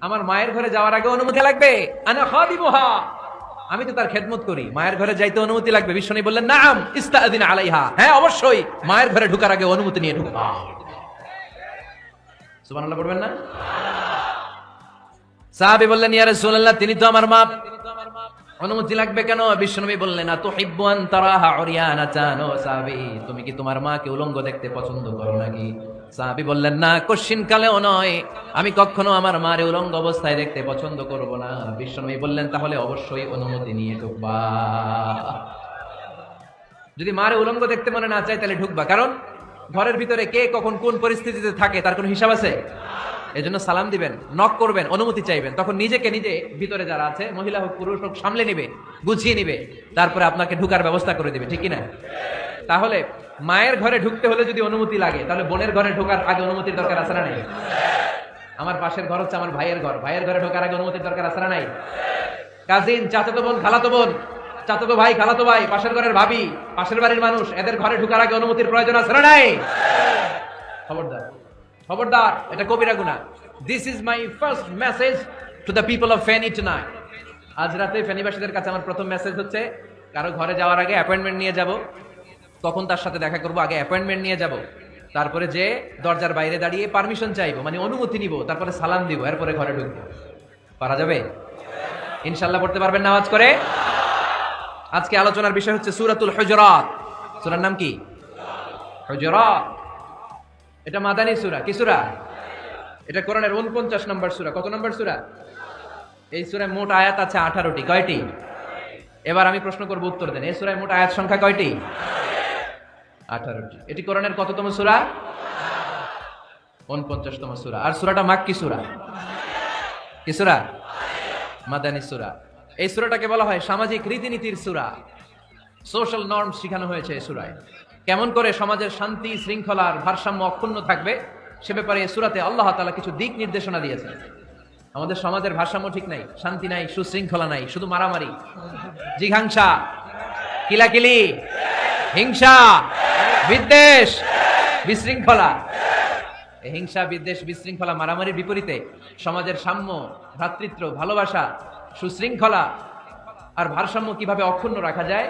আমার মায়ের ঘরে যাওয়ার আগে অনুমতি লাগবে? আমি তো তার খেদমত করি। মায়ের ঘরে যাইতে অনুমতি লাগবে। বিশ্বনী বললেন, নাম ইস্তাদিন আলাইহা। হ্যাঁ অবশ্যই। মায়ের ঘরে ঢুকার আগে অনুমতি নিয়ে ঢুকবা পড়বেন না? সাহাবী বললেন তিনি তো আমার মা অনুমতি লাগবে কেন? বললেন তো হিব্বান চানো তুমি কি তোমার মাকে উলঙ্গ দেখতে পছন্দ করো নাকি? সাহাবী বললেন, না, কশ্চিন কালেও নয়। আমি কখনো আমার মারে উলঙ্গ অবস্থায় দেখতে পছন্দ করব না। বিশ্বনবী বললেন, তাহলে অবশ্যই অনুমতি নিয়ে ঢুকবা। যদি মারে উলঙ্গ দেখতে মনে না চায়, তাহলে ঢুকবা। কারণ ঘরের ভিতরে কে কখন কোন পরিস্থিতিতে থাকে, তার কোনো হিসাব আছে? এজন্য সালাম দিবেন, নক করবেন, অনুমতি চাইবেন। তখন নিজেকে নিজে ভিতরে যারা আছে, মহিলা হোক, পুরুষ হোক, সামলে নিবে, গুছিয়ে নিবে। তারপরে আপনাকে ঢুকার ব্যবস্থা করে দিবে, ঠিক না? তাহলে মায়ের ঘরে ঢুকতে হলে যদি অনুমতি লাগে, তাহলে বোনের ঘরে ঢোকার আগে অনুমতির দরকার আছে না নাই? আমার পাশের ঘর হচ্ছে আমার ভাইয়ের ঘর। ভাইয়ের ঘরে ঢোকার আগে অনুমতির দরকার আছে না নাই? কাজিন, চাচাতো বোন, খালাতো বোন, চাচাতো ভাই, খালাতো ভাই, পাশের ঘরের ভাবি, পাশের বাড়ির মানুষ, এদের ঘরে ঢোকার আগে অনুমতির প্রয়োজন আছে না নাই? খবরদার খবরদার, এটা কবিরা গুনা this is my first message to the people of Feni tonight আজ রাতে ফেনীবাসীদের কাছে আমার প্রথম মেসেজ হচ্ছে, কারও ঘরে যাওয়ার আগে অ্যাপয়েন্টমেন্ট নিয়ে যাব। তখন তার সাথে দেখা করব, আগে অ্যাপয়েন্টমেন্ট নিয়ে যাব। তারপরে যে দরজার বাইরে দাঁড়িয়ে পারমিশন চাইব মানে অনুমতি নিব, তারপরে সালাম দিব, এরপরে ঘরে ঢুকবো। পারা যাবে? ইনশাল্লাহ পড়তে পারবেন নামাজ করে। আজকে আলোচনার বিষয় হচ্ছে সুরাতুল হজরাত। সুরার নাম কি? হজরাত। এটা মাদানী সুরা। কি সুরা? এটা কোরআনের উনপঞ্চাশ নম্বর সুরা। কত নম্বর সুরা? এই সুরায় মোট আয়াত আছে আঠারোটি। কয়টি? এবার আমি প্রশ্ন করব উত্তর দেন। এই সুরায় মোট আয়াত সংখ্যা কয়টি? আঠারোটি এটি কোরআনের কততম সুরা? উনপঞ্চাশতম সুরা। আর সুরাটা মাক কি সুরা? কি সুরা? মাদানী সুরা। এই সুরাটাকে বলা হয় সামাজিক রীতিনীতির সুরা। সোশ্যাল নর্ম শেখানো হয়েছে এই সুরায়। কেমন করে সমাজের শান্তি শৃঙ্খলার ভারসাম্য অক্ষুণ্ণ থাকবে, সে ব্যাপারে এই সুরাতে আল্লাহ তাআলা কিছু দিক নির্দেশনা দিয়েছেন। আমাদের সমাজের ভারসাম্য ঠিক নাই, শান্তি নাই, সুশৃঙ্খলা নাই, শুধু মারামারি। জিঘাংসা, কিলাকিলি, হিংসা। বিদ্বেষ, বিশৃঙ্খলা। হিংসা, বিদ্বেষ, বিশৃঙ্খলা, মারামারির বিপরীতে সমাজের সাম্য, ভ্রাতৃত্ব, ভালোবাসা, সুশৃঙ্খলা আর ভারসাম্য কীভাবে অক্ষুণ্ণ রাখা যায়?